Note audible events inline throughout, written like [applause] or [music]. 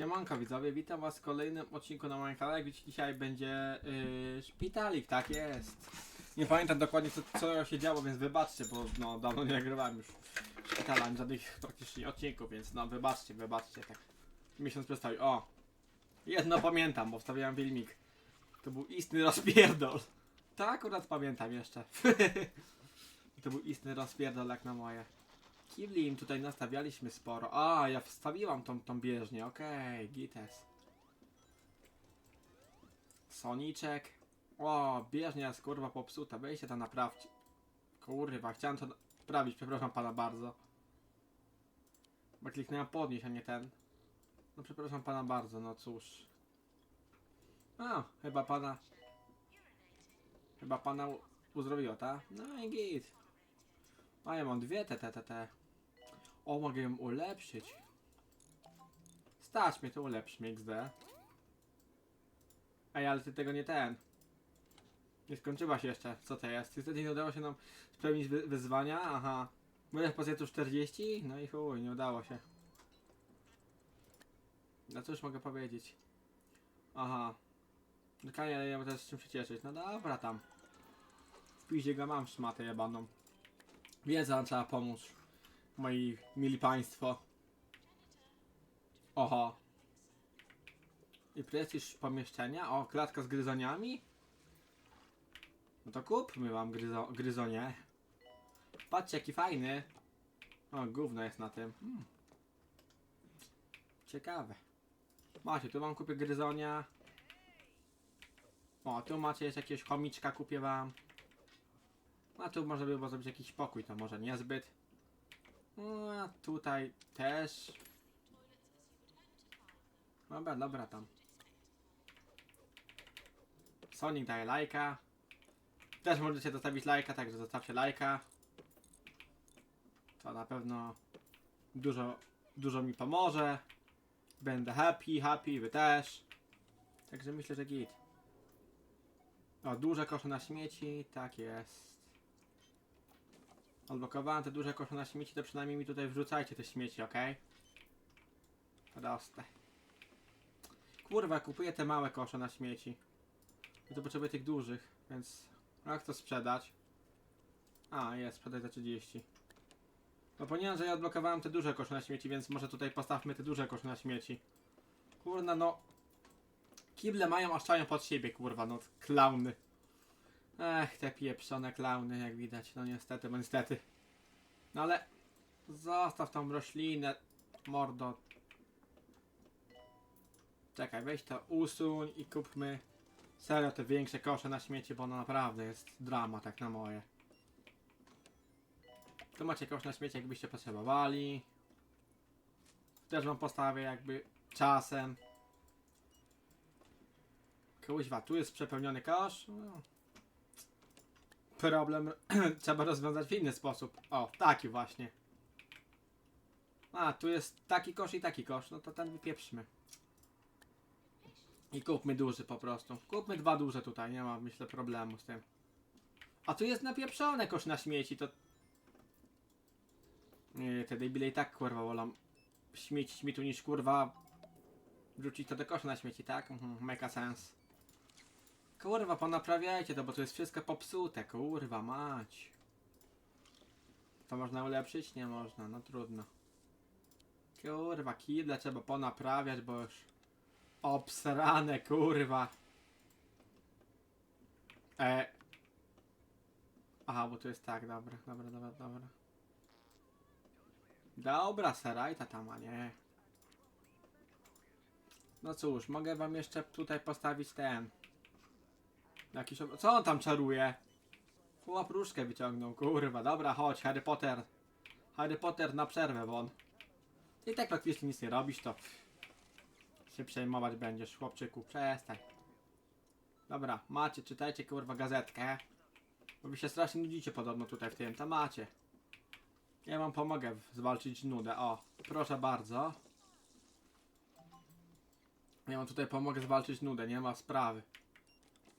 Siemanko widzowie, witam was w kolejnym odcinku na moim kanale. Widzicie, dzisiaj będzie yy, szpitalik, tak jest. Nie pamiętam dokładnie co, co się działo, więc wybaczcie, bo no dawno nie nagrywałem już szpitala, żadnych praktycznie odcinków, więc no wybaczcie, wybaczcie, tak. Miesiąc przestawił. O! Jedno pamiętam, bo wstawiałem filmik. To był istny rozpierdol. Tak akurat pamiętam jeszcze. [laughs] to był istny rozpierdol jak na moje. Kibli im tutaj nastawialiśmy sporo. A, ja wstawiłam tą, tą bieżnię, okej, gites. Soniczek. O, bieżnia jest kurwa popsuta, weźcie to naprawcie. Kurwa, chciałem to naprawić, przepraszam pana bardzo. Bo kliknąłem podnieść, a nie ten. No przepraszam pana bardzo, no cóż. A, chyba pana... Chyba pana uzdrowiło, tak? No i git. A ja mam dwie te, te, te, te. O, mogę ją ulepszyć. Stać mnie, to ulepsz mnie, XD. Ej, ale ty tego nie ten. Nie skończyła się jeszcze. Co to jest? Niestety nie udało się nam spełnić wy wyzwania. Aha. Byłem w pacjentu 40? No i chuj, nie udało się. No cóż mogę powiedzieć. Aha. Czekaj, ale ja mam teraz z czym się cieszyć. No dobra tam. W piździe go mam szmatę jebaną. Wiedza nam trzeba pomóc. Moi mili państwo. Oho. I prestiż pomieszczenia? O, klatka z gryzoniami? No to kupmy wam gryzo gryzonie. Patrzcie jaki fajny. O, gówno jest na tym. Hmm. Ciekawe. Macie, tu wam kupię gryzonia. O, tu macie jest jakiegoś chomiczka, kupię wam. A tu może by było zrobić jakiś pokój, to może niezbyt. A tutaj też. Dobra, dobra tam. Sonic daje lajka. Też możecie zostawić lajka, także zostawcie lajka. To na pewno dużo, dużo mi pomoże. Będę happy, happy, wy też. Także myślę, że git. O, duże kosze na śmieci, tak jest. Odblokowałem te duże kosze na śmieci, to przynajmniej mi tutaj wrzucajcie te śmieci, ok? Proste. Kurwa, kupuję te małe kosze na śmieci. I to potrzebuję tych dużych, więc jak to sprzedać? A, jest, sprzedaj za 30. No ponieważ że ja odblokowałem te duże kosze na śmieci, więc może tutaj postawmy te duże kosze na śmieci. Kurna, no. Kible mają oszczają pod siebie, kurwa, no klauny. Ech, te pieprzone klauny, jak widać. No niestety, bo niestety. No ale zostaw tą roślinę, mordo. Czekaj, weź to usuń i kupmy serio te większe kosze na śmieci, bo no naprawdę jest drama tak na moje. Tu macie kosz na śmieci, jakbyście potrzebowali. Też wam postawię jakby czasem. Kuźwa, tu jest przepełniony kosz. No. Problem [clears throat] trzeba rozwiązać w inny sposób. O, taki właśnie. A, tu jest taki kosz i taki kosz. No to ten wypieprzmy. I kupmy duży po prostu. Kupmy dwa duże tutaj, nie ma myślę problemu z tym. A tu jest napieprzone kosz na śmieci, to... Nie, te debile i tak kurwa wolą śmiecić mi tu niż kurwa wrzucić to do kosza na śmieci, tak? Mhm, make a sense. Kurwa, ponaprawiajcie to, bo to jest wszystko popsute, kurwa mać. To można ulepszyć? Nie można, no trudno. Kurwa, kible trzeba ponaprawiać, bo już obsrane, kurwa. E. Aha, bo to jest tak, dobra, dobra, dobra, dobra. Dobra, serajta tam, a nie. No cóż, mogę wam jeszcze tutaj postawić ten. Jakiś. Co on tam czaruje? Chłop różkę wyciągnął, kurwa. Dobra, chodź, Harry Potter. Harry Potter na przerwę, won. I tak praktycznie nic nie robisz, to się przejmować będziesz, chłopczyku. Przestań. Dobra, macie, czytajcie kurwa gazetkę. Bo wy się strasznie nudzicie podobno tutaj w tym, to macie. Ja wam pomogę zwalczyć nudę. O, proszę bardzo. Ja wam tutaj pomogę zwalczyć nudę, nie ma sprawy.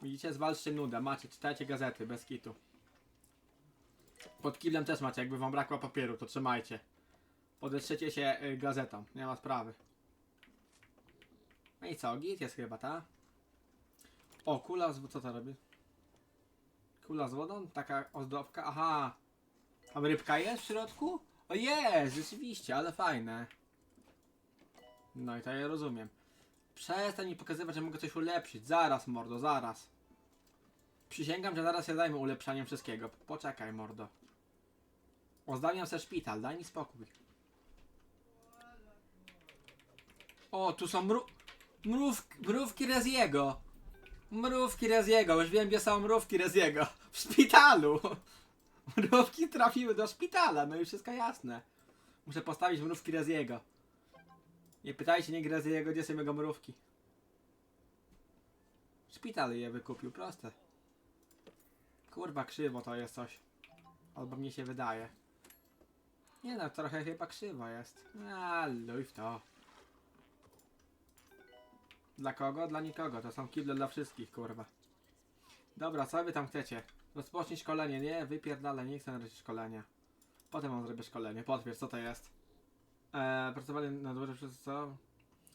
Widzicie, zwalczcie nudę, macie, czytajcie gazety, bez kitu. Pod kiblem też macie, jakby wam brakło papieru, to trzymajcie. Podetrzecie się y, gazetą, nie ma sprawy. No i co, git jest chyba, ta? O, kula z... co to robi? Kula z wodą? Taka ozdobka? Aha! Tam rybka jest w środku? O jest, rzeczywiście, ale fajne. No i to ja rozumiem. Przestań mi pokazywać, że mogę coś ulepszyć. Zaraz, mordo, zaraz. Przysięgam, że zaraz się zajmę ulepszaniem wszystkiego. Poczekaj, mordo. Ozdalniam se szpital, daj mi spokój. O, tu są mru... Mrów... mrówki Reziego. Mrówki Reziego, już wiem gdzie są mrówki Reziego. W szpitalu. [laughs] Mrówki trafiły do szpitala, no już wszystko jasne. Muszę postawić mrówki Reziego. Nie pytajcie nie Reziego, gdzie są jego mrówki. Szpital je wykupił, proste. Kurwa, krzywo to jest coś. Albo mnie się wydaje. Nie no, trochę chyba krzywo jest. A, luj w to. Dla kogo? Dla nikogo. To są kible dla wszystkich, kurwa. Dobra, co wy tam chcecie? Rozpocznij szkolenie. Nie, wypierdalę, nie chcę na szkolenia. Potem on zrobię szkolenie. Potwierdź, co to jest. Eee, pracowanie na dworze przez co?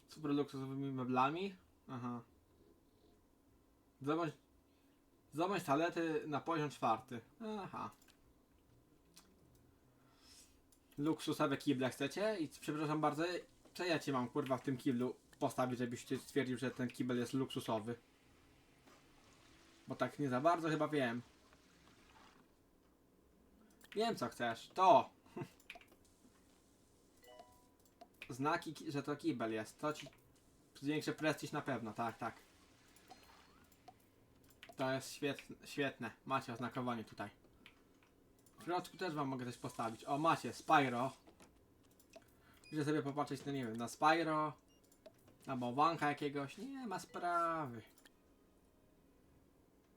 Super luksusowymi meblami? Aha. Zdobądź... Zdobądź talety na poziom czwarty. Aha. Luksusowe kible chcecie? I przepraszam bardzo, co ja ci mam kurwa w tym kiblu postawić, żebyś ty stwierdził, że ten kibel jest luksusowy? Bo tak nie za bardzo chyba wiem. Wiem co chcesz. To! Znaki, ki- że to kibel jest. To ci zwiększy prestiż na pewno, tak, tak. To jest świetne, świetne. Macie oznakowanie tutaj. W środku też wam mogę coś postawić. O, macie, Spyro. Muszę sobie popatrzeć, no nie wiem, na Spyro. Na bałwanka jakiegoś. Nie ma sprawy.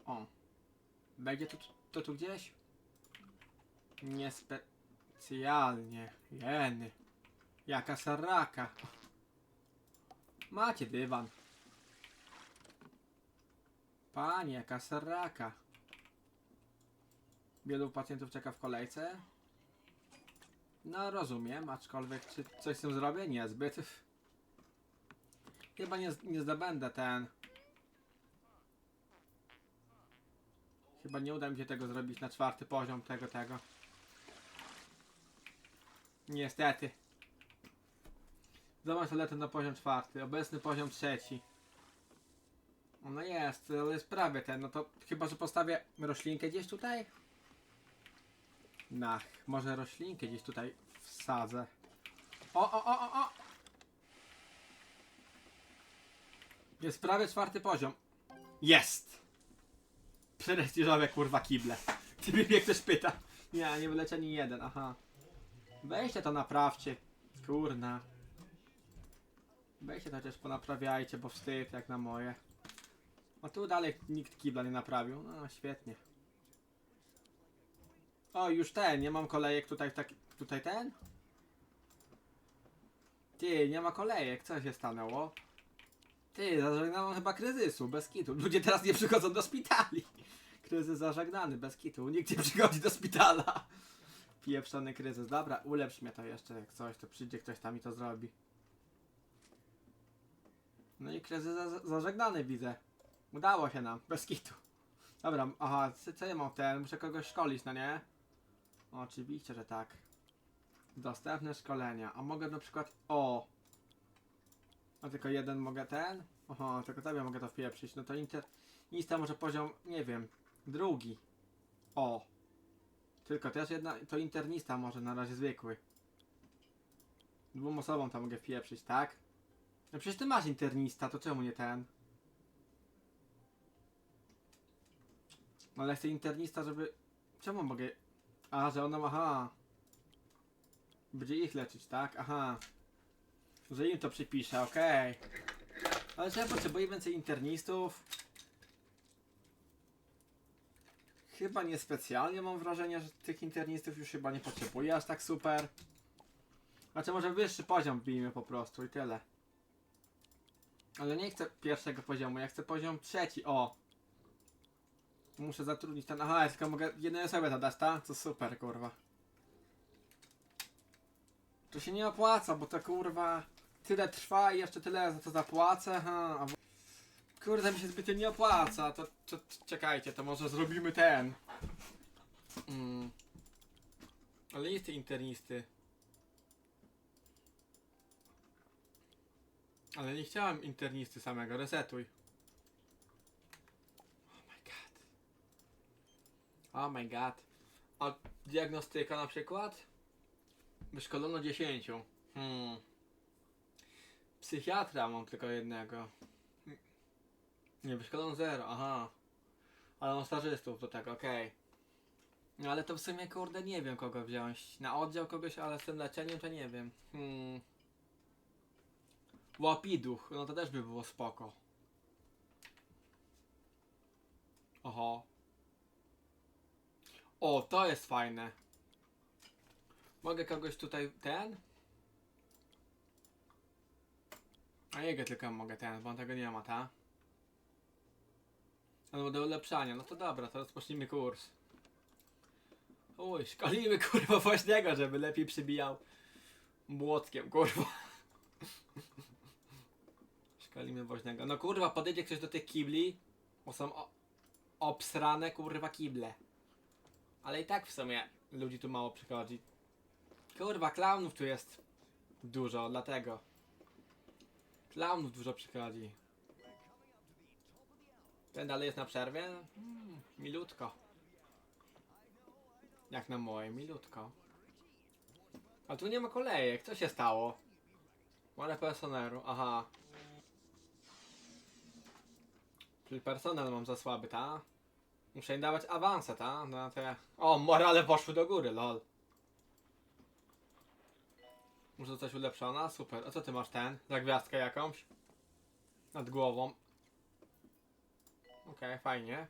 O. Będzie to, to tu gdzieś? Niespecjalnie. Jeny. Jaka saraka. Macie dywan. Panie, jaka saraka. Wielu pacjentów czeka w kolejce. No rozumiem, aczkolwiek czy coś z tym zrobię? Niezbyt. Chyba nie, nie zdobędę ten. Chyba nie uda mi się tego zrobić na czwarty poziom tego, tego. Niestety. Zobacz lecę na poziom czwarty, obecny poziom trzeci. No jest, ale jest prawie ten, no to chyba, że postawię roślinkę gdzieś tutaj? Nach, może roślinkę gdzieś tutaj wsadzę. O, o, o, o, o! Jest prawie czwarty poziom. Jest! Prestiżowe kurwa kible. Ty mnie ktoś pyta. Nie, nie wyleci ani jeden, aha. Weźcie to naprawcie. Kurna. Weźcie to chociaż ponaprawiajcie, bo wstyd jak na moje. A tu dalej nikt kibla nie naprawił. No świetnie. O, już ten, nie mam kolejek tutaj, tak, tutaj ten? Ty, nie ma kolejek, co się stanęło? Ty, zażegnałem chyba kryzysu, bez kitu. Ludzie teraz nie przychodzą do szpitali. Kryzys zażegnany, bez kitu. Nikt nie przychodzi do szpitala. Pieprzony kryzys. Dobra, ulepsz mnie to jeszcze, jak coś, to przyjdzie ktoś tam i to zrobi. No i kryzys za zażegnany widzę. Udało się nam, bez kitu. Dobra, aha, co, co ja mam ten? Muszę kogoś szkolić, no nie? Oczywiście, że tak. Dostępne szkolenia. A mogę na przykład. O! A tylko jeden mogę ten? Oho, tylko tobie mogę to wpieprzyć. No to inter. Insta może poziom, nie wiem, drugi. O! Tylko też jedna. To internista może na razie zwykły. Dwóm osobom to mogę wpieprzyć, tak? No przecież ty masz internista, to czemu nie ten? No ale chcę internista, żeby... Czemu mogę... A, że ona ma... Aha. Będzie ich leczyć, tak? Aha. Że im to przypiszę, okej. Ale ja potrzebuję więcej internistów? Chyba niespecjalnie mam wrażenie, że tych internistów już chyba nie potrzebuję aż tak super. Znaczy może wyższy poziom bijmy po prostu i tyle. Ale nie chcę pierwszego poziomu, ja chcę poziom trzeci, o! Muszę zatrudnić ten. Aha, ja tylko mogę jednej osobie to dać, tak? To super, kurwa. To się nie opłaca, bo to kurwa. tyle trwa i jeszcze tyle za to zapłacę. Ha. Kurde, mi się zbytnio nie opłaca. To, to, to czekajcie, to może zrobimy ten. Mm. Ale listy internisty. Ale nie chciałem internisty samego, resetuj. Oh my god. Oh my god. A diagnostyka na przykład? Wyszkolono 10. Hmm. Psychiatra mam tylko jednego. Nie, wyszkolono 0, aha. Ale mam stażystów do tego, okej. No ale to w sumie kurde nie wiem kogo wziąć. Na oddział kogoś, ale z tym leczeniem to nie wiem. Hmm. Łapiduch, no to też by było spoko. Oho. O, to jest fajne. Mogę kogoś tutaj ten? A jego tylko mogę ten, bo on tego nie ma, ta? Albo do ulepszania, no to dobra, to rozpocznijmy kurs. Uj, szkolimy [laughs] kurwa woźnego, żeby lepiej przybijał młotkiem, kurwa. Szkolimy woźnego. No kurwa, podejdzie ktoś do tych kibli, bo są obsrane kurwa kible. Ale i tak w sumie ludzi tu mało przychodzi. Kurwa, klaunów tu jest dużo, dlatego. Klaunów dużo przychodzi. Ten dalej jest na przerwie? Hmm, milutko. Jak na moje, milutko. A tu nie ma kolejek, co się stało? Może personelu, aha. Czyli personel mam za słaby, ta? Muszę im dawać awanse, ta? No ja... O, morale poszły do góry, lol. Muszę coś ulepszona? Super. A co ty masz ten? Za gwiazdkę jakąś? Nad głową. Okej, fajnie.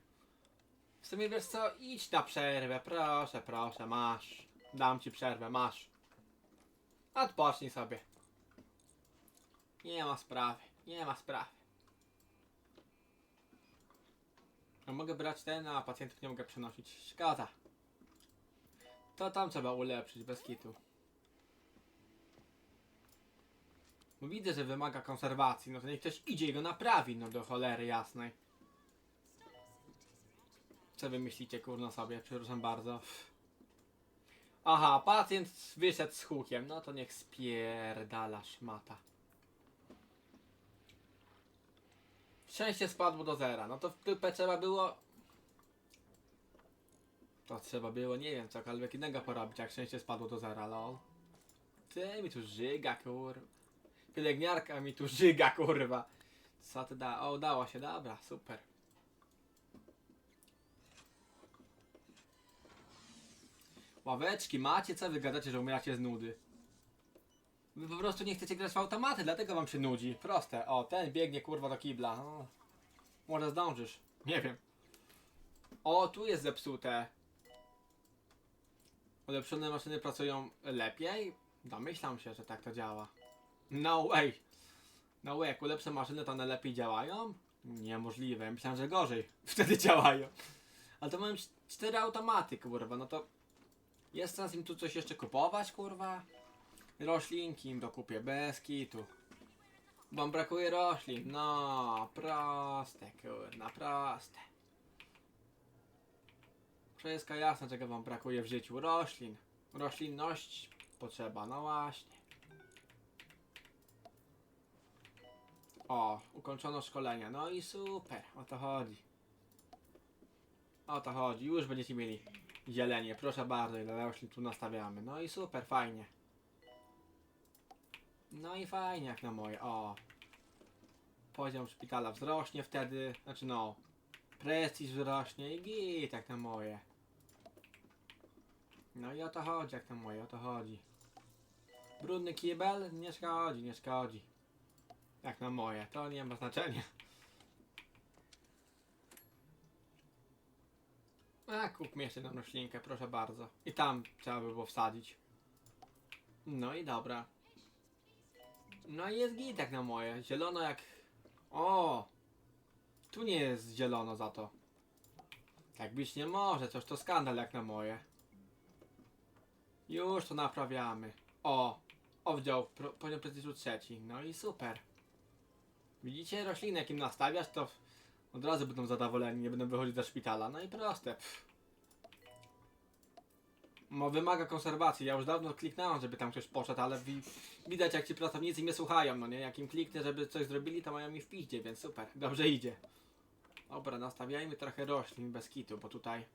W sumie wiesz co, idź na przerwę, proszę, proszę, masz. Dam ci przerwę, masz. Odpocznij sobie. Nie ma sprawy, nie ma sprawy. A mogę brać ten, a pacjentów nie mogę przenosić. Szkoda. To tam trzeba ulepszyć, bez kitu. Widzę, że wymaga konserwacji, no to niech ktoś idzie i go naprawi, no do cholery jasnej. Co wy myślicie, kurno sobie? Przepraszam bardzo. Aha, pacjent wyszedł z hukiem, no to niech spierdala szmata. Szczęście spadło do zera, no to w dupę trzeba było... To trzeba było, nie wiem, cokolwiek innego porobić, jak szczęście spadło do zera, lol. Ty mi tu żyga, kurwa. Pielęgniarka mi tu żyga, kurwa. Co ty da? O, udało się, dobra, super. Ławeczki macie, co wy gadacie, że umieracie z nudy? Wy po prostu nie chcecie grać w automaty, dlatego wam się nudzi. Proste. O, ten biegnie kurwa do kibla. O. Może zdążysz. Nie wiem. O, tu jest zepsute. Ulepszone maszyny pracują lepiej? Domyślam się, że tak to działa. No way. No way, jak ulepszę maszyny, to one lepiej działają? Niemożliwe. Myślałem, że gorzej. [laughs] Wtedy działają. Ale to mam cz- cztery automaty, kurwa. No to jest sens im tu coś jeszcze kupować, kurwa? Roślinki im dokupię, bez kitu. Mi brakuje roślin. No, proste, kurna, proste. Wszystko jasne, czego wam brakuje w życiu. Roślin. Roślinność potrzeba, no właśnie. O, ukończono szkolenie. No i super, o to chodzi. O to chodzi, już będziecie mieli zielenie. Proszę bardzo, ile roślin tu nastawiamy. No i super, fajnie. No i fajnie jak na moje, o. Poziom szpitala wzrośnie wtedy, znaczy no, prestiż wzrośnie i git jak na moje. No i o to chodzi jak na moje, o to chodzi. Brudny kibel? Nie szkodzi, nie szkodzi. Jak na moje, to nie ma znaczenia. A, kupmy jeszcze jedną roślinkę, proszę bardzo. I tam trzeba by było wsadzić. No i dobra. No i jest git jak na moje. Zielono jak... O! Tu nie jest zielono za to. Tak być nie może, coś to skandal jak na moje. Już to naprawiamy. O! Oddział, pro, poziom prestiżu trzeci. No i super. Widzicie, rośliny jakim nastawiasz, to od razu będą zadowoleni, nie będą wychodzić ze szpitala. No i proste. Pff. No wymaga konserwacji. Ja już dawno kliknąłem, żeby tam ktoś poszedł, ale wi widać jak ci pracownicy mnie słuchają, no nie? Jak im kliknę, żeby coś zrobili, to mają mi w piździe, więc super. Dobrze idzie. Dobra, nastawiajmy trochę roślin bez kitu, bo tutaj...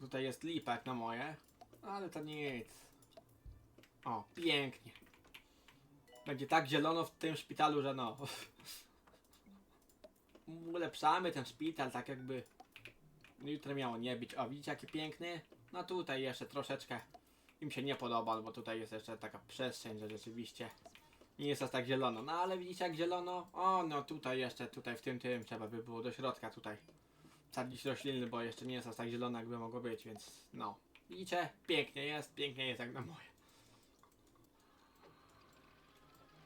Tutaj jest lipa jak na moje. Ale to nic. O, pięknie. Będzie tak zielono w tym szpitalu, że no. [laughs] Ulepszamy ten szpital, tak jakby jutro miało nie być. O, widzicie jaki piękny? No tutaj jeszcze troszeczkę im się nie podoba, bo tutaj jest jeszcze taka przestrzeń, że rzeczywiście nie jest aż tak zielono. No ale widzicie jak zielono? O, no tutaj jeszcze, tutaj w tym, tym trzeba by było do środka tutaj sadzić rośliny, bo jeszcze nie jest aż tak zielono jakby mogło być, więc no. Widzicie? Pięknie jest, pięknie jest jak na moje.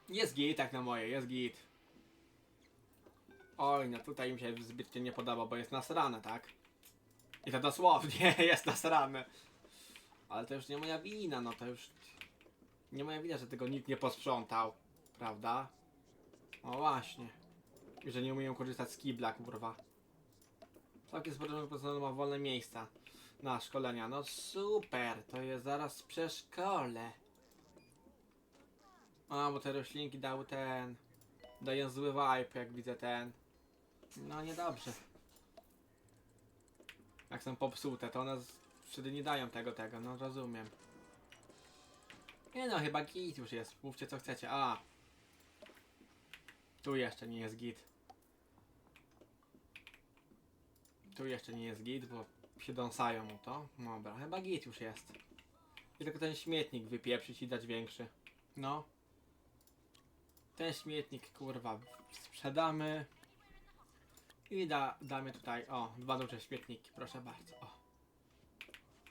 Jest git jak na moje, jest git. Oj, no tutaj mi się zbytnie nie podoba, bo jest nasrane, tak? I to dosłownie [laughs] jest nasrane. Ale to już nie moja wina, no to już... Nie moja wina, że tego nikt nie posprzątał. Prawda? O właśnie. I że nie umieją korzystać z kibla, kurwa. Całkiem sporo personelu ma wolne miejsca na szkolenia. No super, to jest zaraz przy szkole. A, bo te roślinki dały ten... Dają zły vibe, jak widzę ten. No niedobrze. Jak są popsute, to one wtedy nie dają tego, tego, no rozumiem. Nie no, chyba git już jest. Mówcie co chcecie. A. Tu jeszcze nie jest git. Tu jeszcze nie jest git, bo się dąsają mu to. Dobra, chyba git już jest. I tylko ten śmietnik wypieprzyć i dać większy. No. Ten śmietnik, kurwa, sprzedamy. I da, damy tutaj, o, dwa duże śmietniki, proszę bardzo, o.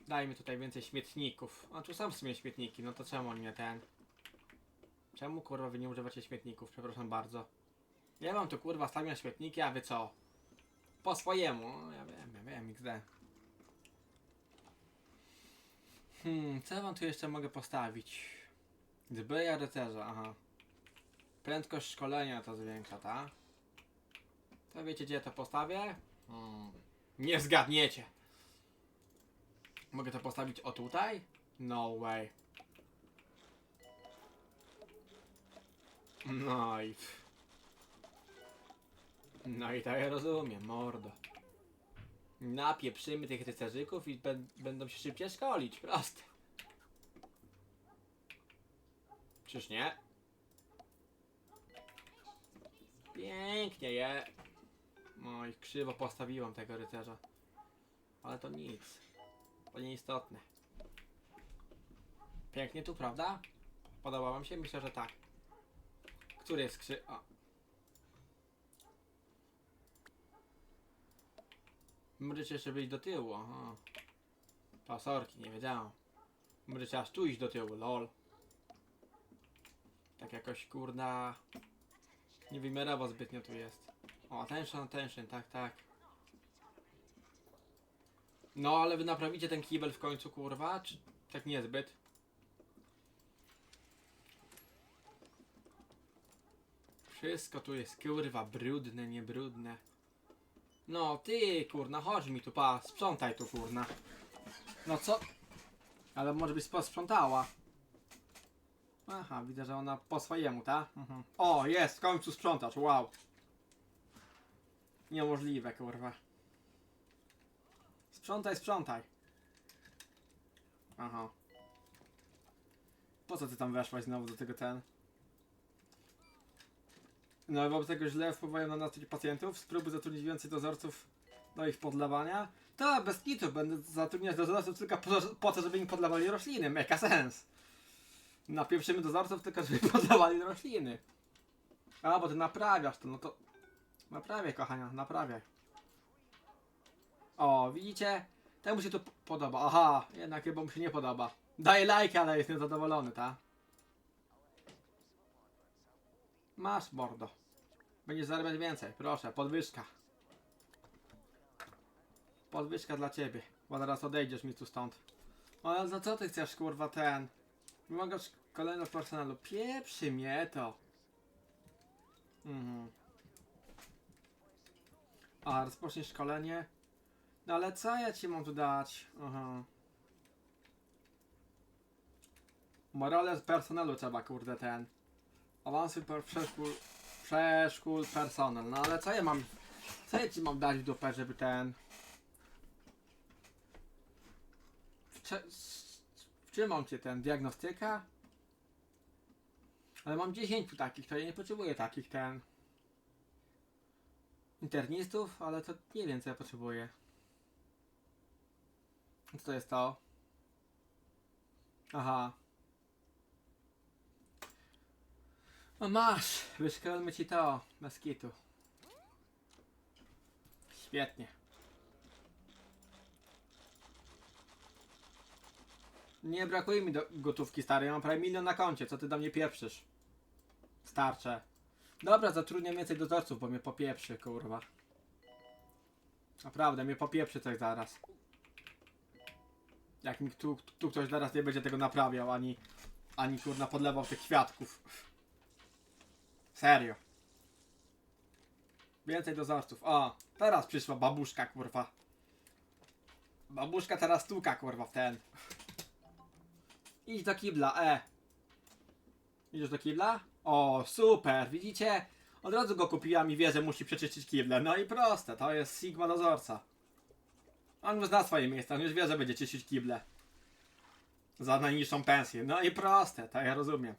Dajmy tutaj więcej śmietników. A tu są w sumie śmietniki, no to czemu nie ten? Czemu kurwa wy nie używacie śmietników? Przepraszam bardzo. Ja mam tu kurwa stawiam śmietniki, a wy co? Po swojemu, ja wiem, ja wiem, XD. Hmm, co wam tu jeszcze mogę postawić? Zbroja rycerza, aha. Prędkość szkolenia to zwiększa, tak? To wiecie gdzie to postawię? Hmm. Nie zgadniecie. Mogę to postawić o tutaj? No way. No i... No i tak ja rozumiem, mordo. Napieprzymy tych rycerzyków i będą się szybciej szkolić, proste. Czyż nie? Pięknie je. No i krzywo postawiłem tego rycerza. Ale to nic. To nieistotne. Pięknie tu, prawda? Podoba wam się? Myślę, że tak. Który jest krzy... O. Możecie jeszcze być do tyłu, aha. Pasorki, nie wiedziałem. Możecie aż tu iść do tyłu, lol. Tak jakoś kurna... Niewymiarowo zbytnio tu jest. O, tension, tension, tak, tak. No, ale wy naprawicie ten kibel w końcu, kurwa? Czy tak niezbyt? Wszystko tu jest, kurwa, brudne, niebrudne. No, ty, kurna, chodź mi tu, pa, sprzątaj tu, kurna. No co? Ale może byś posprzątała. Aha, widzę, że ona po swojemu, tak? Mhm. O, jest, w końcu sprzątacz, wow. Niemożliwe, kurwa. Sprzątaj, sprzątaj. Aha. Po co ty tam weszłaś znowu do tego ten? No i wobec tego źle wpływają na nas pacjentów. Spróbuj zatrudnić więcej dozorców do ich podlewania. To bez kitu, będę zatrudniać dozorców tylko po, po to, żeby im podlewali rośliny. Meka sens. Napieprzymy dozorców tylko, żeby [laughs] podlewali rośliny. A, bo ty naprawiasz to, no to... Naprawiaj, kochania, naprawiaj. O, widzicie? Temu się to podoba. Aha, jednak chyba mu się nie podoba. Daje lajka, ale jest niezadowolony, ta? Masz, mordo. Będziesz zarabiać więcej. Proszę, podwyżka. Podwyżka dla ciebie. Bo zaraz odejdziesz mi tu stąd. Ale za co ty chcesz, kurwa, ten? Wymagasz Kolejny personelu. Pieprzy mnie to. Mhm. A, rozpocznij szkolenie. No ale co ja ci mam tu dać? Aha. Morale z personelu trzeba, kurde, ten. Awansuj per przeszkół, przeszkół personel. No ale co ja mam, co ja ci mam dać w dupę, żeby ten... W, cze- w czym mam cię ten? Diagnostyka? Ale mam 10 tu takich, to ja nie potrzebuję takich ten... Internistów, ale to nie wiem co ja potrzebuję. Co to jest to? Aha. No masz, wyszkolmy ci to, bez. Świetnie. Nie brakuje mi do gotówki stary, mam prawie milion na koncie, co ty do mnie pieprzysz? Starcze. Dobra, zatrudniam więcej dozorców, bo mnie popieprzy, kurwa. Naprawdę, mnie popieprzy coś zaraz. Jak mi tu, tu ktoś zaraz nie będzie tego naprawiał, ani, ani kurna podlewał tych kwiatków. Serio. Więcej dozorców. O, teraz przyszła babuszka, kurwa. Babuszka teraz stuka, kurwa, w ten. Idź do kibla, e. Idziesz do kibla? O, super, widzicie? Od razu go kupiłam i wie, że musi przeczyścić kible. No i proste, to jest Sigma dozorca. On już zna swoje miejsce, on już wie, że będzie czyścić kible. Za najniższą pensję. No i proste, to ja rozumiem.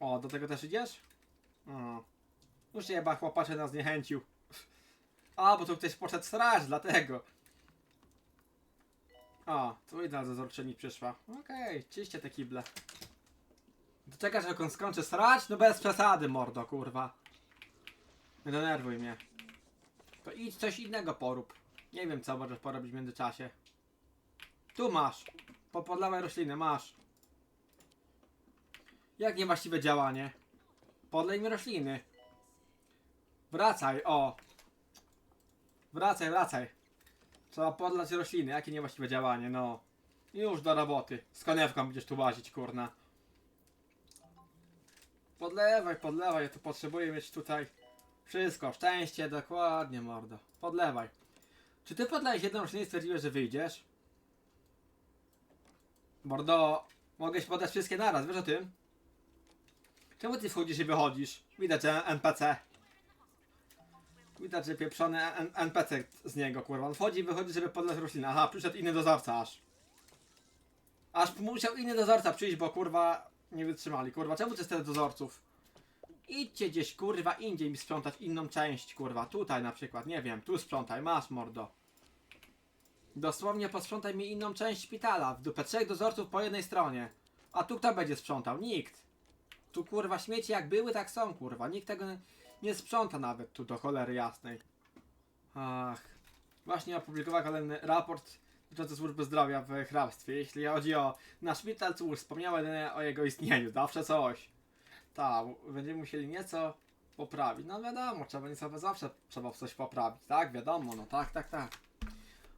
O, do tego też idziesz? O. Już jeba chłopacze nas zniechęcił. [laughs] A, bo tu ktoś poszedł straż, dlatego. O, tu jedna dozorczyni przyszła. Okej, czyście te kible. To czekasz jak on skończy srać? No bez przesady, mordo, kurwa. Nie denerwuj mnie. To idź coś innego porób. Nie wiem co możesz porobić w międzyczasie. Tu masz. Popodlawaj rośliny, masz. Jak niewłaściwe działanie? Podlej mi rośliny. Wracaj, o. Wracaj, wracaj. Trzeba podlać rośliny. Jakie niewłaściwe działanie, no. Już do roboty. Z konewką będziesz tu łazić, kurna. Podlewaj, podlewaj. Ja tu potrzebuję mieć tutaj wszystko. Szczęście, dokładnie, mordo. Podlewaj. Czy ty podlałeś jedną roślinę i stwierdziłeś, że wyjdziesz? Mordo, mogę się podać wszystkie naraz, wiesz o tym? Czemu ty wchodzisz i wychodzisz? Widać, że NPC. Widać, że pieprzony NPC z niego, kurwa. On wchodzi i wychodzi, żeby podlać roślinę. Aha, przyszedł inny dozorca aż. Aż musiał inny dozorca przyjść, bo kurwa nie wytrzymali. Kurwa, czemu to jest tyle dozorców? Idźcie gdzieś, kurwa, indziej mi sprzątać inną część, kurwa. Tutaj na przykład, nie wiem, tu sprzątaj, masz mordo. Dosłownie posprzątaj mi inną część szpitala. W dupę trzech dozorców po jednej stronie. A tu kto będzie sprzątał? Nikt. Tu kurwa śmieci jak były, tak są kurwa. Nikt tego nie, sprząta nawet tu do cholery jasnej. Ach. Właśnie opublikowała kolejny raport dotyczący służby zdrowia w hrabstwie. Jeśli chodzi o nasz szpital, cóż, wspomniała jedynie o jego istnieniu. Zawsze coś. Tak, będziemy musieli nieco poprawić. No wiadomo, trzeba nieco zawsze trzeba coś poprawić, tak? Wiadomo, no tak, tak, tak.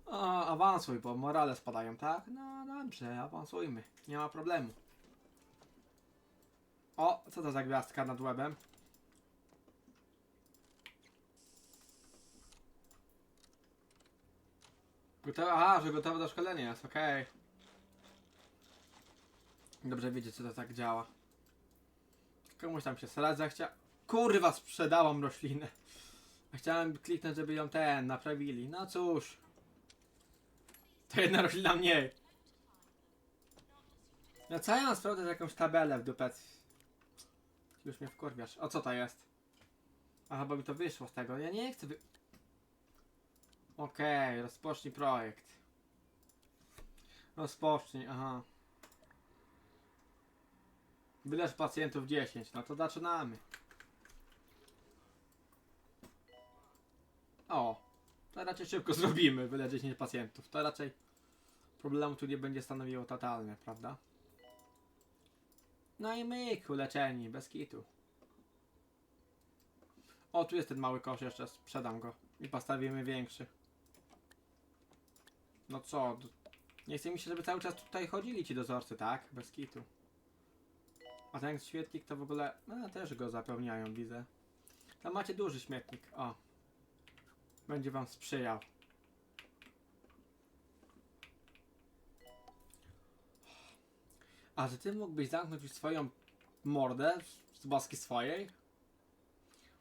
O, awansuj, bo morale spadają, tak? No dobrze, awansujmy. Nie ma problemu. O, co to za gwiazdka nad webem? Gotowe, aha, że gotowe do szkolenia jest, okej. Dobrze wiedzieć, co to tak działa. Komuś tam się srać zachcia... Kurwa, sprzedałam roślinę. Chciałem kliknąć, żeby ją ten, naprawili. No cóż. To jedna roślina mniej. No co ja mam sprawdzać jakąś tabelę w dupę? Już mnie wkurwiasz. O co to jest? Aha, bo mi to wyszło z tego. Ja nie chcę wy... Okej, rozpocznij projekt. Rozpocznij, aha. Wylecz pacjentów 10, no to zaczynamy. O, to raczej szybko [laughs] zrobimy, wyle 10 pacjentów. To raczej problemu tu nie będzie stanowiło totalnie, prawda? No i myk, uleczeni, bez kitu. O, tu jest ten mały kosz jeszcze, sprzedam go i postawimy większy. No co, Nie chce mi się, żeby cały czas tutaj chodzili ci dozorcy, tak? Bez kitu. A ten świetlik to w ogóle... No też go zapełniają, widzę. Tam macie duży śmietnik, o. Będzie wam sprzyjał. A że ty mógłbyś zamknąć już swoją mordę z boski swojej?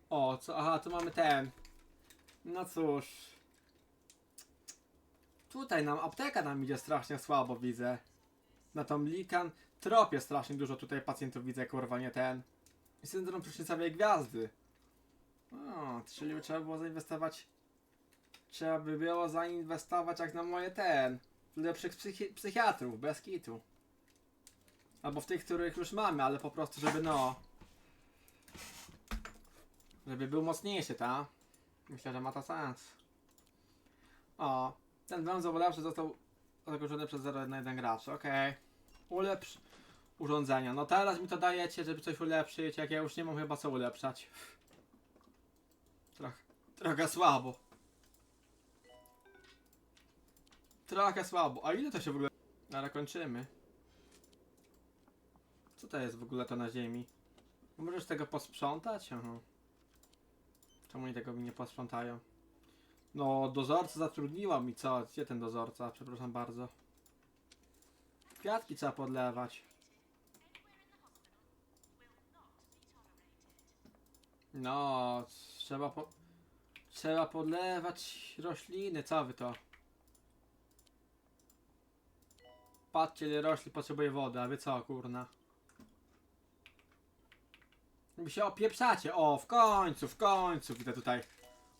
O, co? Aha, tu mamy ten. No cóż. Tutaj nam apteka nam idzie strasznie słabo, widzę. Na tą likan tropie strasznie dużo tutaj pacjentów widzę, kurwa, nie ten. I syndrom prysznicowej gwiazdy. O, czyli by trzeba było zainwestować. Trzeba by było zainwestować jak na moje ten. Lepszych psychi- psychiatrów, bez kitu. Albo w tych, których już mamy, ale po prostu, żeby no. Żeby był mocniejszy, ta? Myślę, że ma to sens. O, ten węzeł lepszy został zakończony przez 0,1 gracza, okej. Ulepsz urządzenia. No teraz mi to dajecie, żeby coś ulepszyć, jak ja już nie mam chyba co ulepszać. Trochę, trochę słabo. Trochę słabo. A ile to się w ogóle... Ale kończymy. Co to jest w ogóle to na ziemi? Możesz tego posprzątać? Aha. Czemu oni tego mi nie posprzątają? No, dozorca zatrudniła mi co? Gdzie ten dozorca? Przepraszam bardzo. Kwiatki trzeba podlewać. No, trzeba po... Trzeba podlewać rośliny, co wy to? Patrzcie, ile roślin potrzebuje wody, a wy co, kurna? Wy się opieprzacie, o, w końcu, w końcu, widzę tutaj.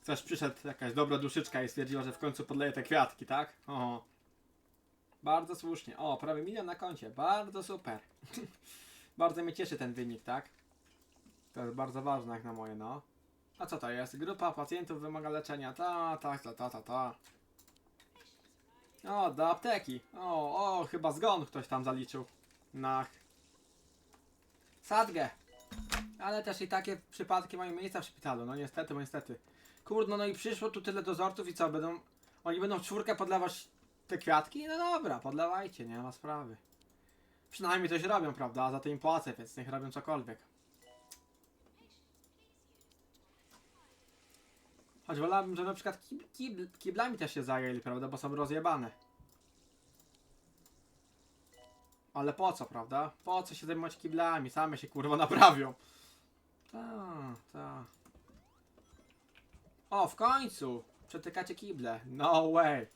Też przyszedł jakaś dobra duszyczka i stwierdziła, że w końcu podleje te kwiatki, tak? O. Bardzo słusznie. O, prawie milion na koncie. Bardzo super. [laughs] bardzo mnie cieszy ten wynik, tak? To jest bardzo ważne jak na moje, no. A co to jest? Grupa pacjentów wymaga leczenia. Ta, tak, ta, ta, ta, ta. O, do apteki. O, o, chyba zgon ktoś tam zaliczył. Nach. Sadgę. Ale też i takie przypadki mają miejsca w szpitalu, no niestety, bo niestety. Kurde, no i przyszło tu tyle dozorców i co, będą... Oni będą w czwórkę podlewać te kwiatki? No dobra, podlewajcie, nie ma sprawy. Przynajmniej coś robią, prawda? A za to im płacę, więc niech robią cokolwiek. Choć wolałbym, żeby na przykład kib, kibl, kiblami też się zajęli, prawda? Bo są rozjebane. Ale po co, prawda? Po co się zajmować kiblami? Same się kurwa naprawią. Ta, ta. O, w końcu! Przetykacie kible. No way.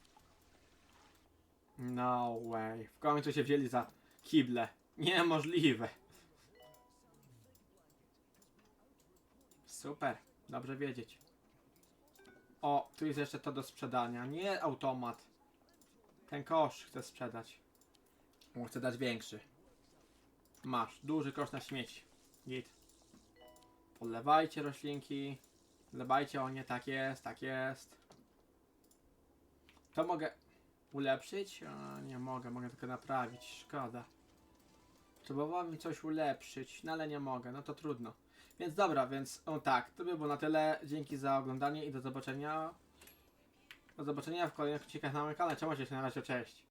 No way. W końcu się wzięli za kible. Niemożliwe. Super. Dobrze wiedzieć. O, tu jest jeszcze to do sprzedania. Nie automat. Ten kosz chcę sprzedać. Mu chcę dać większy. Masz. Duży kosz na śmieci. Git. Podlewajcie roślinki. Dbajcie o nie, tak jest, tak jest. To mogę ulepszyć? Nie mogę, mogę tylko naprawić, szkoda. Mi coś ulepszyć, no ale nie mogę, no to trudno. Więc dobra, więc o tak, to by było na tyle. Dzięki za oglądanie i do zobaczenia. Do zobaczenia w kolejnych odcinkach na moim kanale. Trzymajcie się, na razie, cześć.